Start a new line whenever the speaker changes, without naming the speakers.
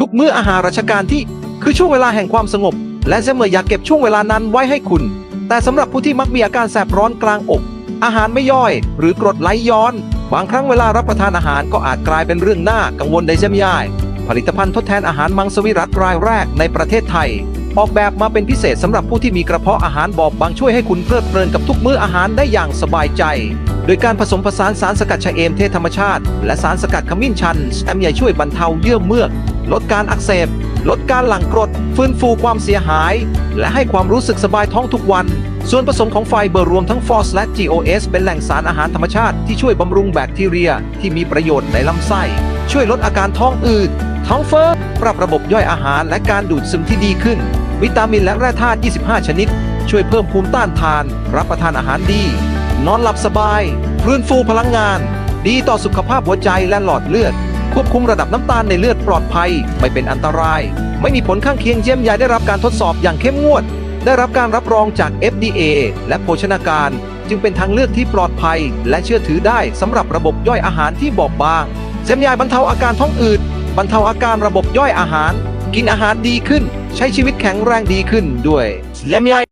ทุกมื้ออาหารราชการที่คือช่วงเวลาแห่งความสงบ และเสมออยากเก็บช่วงเวลานั้นไว้ให้คุณ แต่สำหรับผู้ที่มักมีอาการแสบร้อนกลางอก อาหารไม่ย่อย หรือกรดไหลย้อน บางครั้งเวลารับประทานอาหารก็อาจกลายเป็นเรื่องน่ากังวลได้เช่นยายผลิตภัณฑ์ทดแทนอาหารมังสวิรัตรายแรกในประเทศไทย ออกแบบมาเป็นพิเศษสำหรับผู้ที่มีกระเพาะอาหารบอบบางช่วยให้คุณเพลิดเพลินกับทุกมื้ออาหารได้อย่างสบายใจ โดยการผสมผสานสารสกัดชะเอมเทศธรรมชาติ และสารสกัดขมิ้นชันแอมใหญ่ช่วยบรรเทาเยื่อเมือก ลดการอักเสบ ลดการหลั่งกรด ฟื้นฟูความเสียหาย และให้ความรู้สึกสบายท้องทุกวัน ส่วนผสมของไฟเบอร์รวมทั้งฟอสและ GOS เป็นแหล่งสารอาหารธรรมชาติที่ช่วยบำรุงแบคทีเรีย ที่มีประโยชน์ในลำไส้ ช่วยลดอาการท้องอืดท้องเฟ้อปรับระบบย่อยอาหารและการดูดซึมที่ดีขึ้น วิตามินและแร่ธาตุ 25 ชนิด ช่วยเพิ่มภูมิต้านทาน รับประทานอาหารดี นอนหลับสบาย ฟื้นฟูพลังงาน ดีต่อสุขภาพหัวใจและหลอดเลือด ควบคุมระดับน้ำตาลในเลือดปลอดภัย ไม่เป็นอันตราย ไม่มีผลข้างเคียงเยี่ยมยายได้รับการทดสอบอย่างเข้มงวด ได้รับการรับรองจาก FDA และโภชนาการ จึงเป็นทางเลือกที่ปลอดภัย และเชื่อถือได้สำหรับระบบย่อยอาหารที่บอบบางเซมยายบรรเทาอาการท้องอืดบรรเทาอาการระบบย่อยอาหาร กินอาหารดีขึ้น ใช้ชีวิตแข็งแรงดีขึ้นด้วยแลมยาย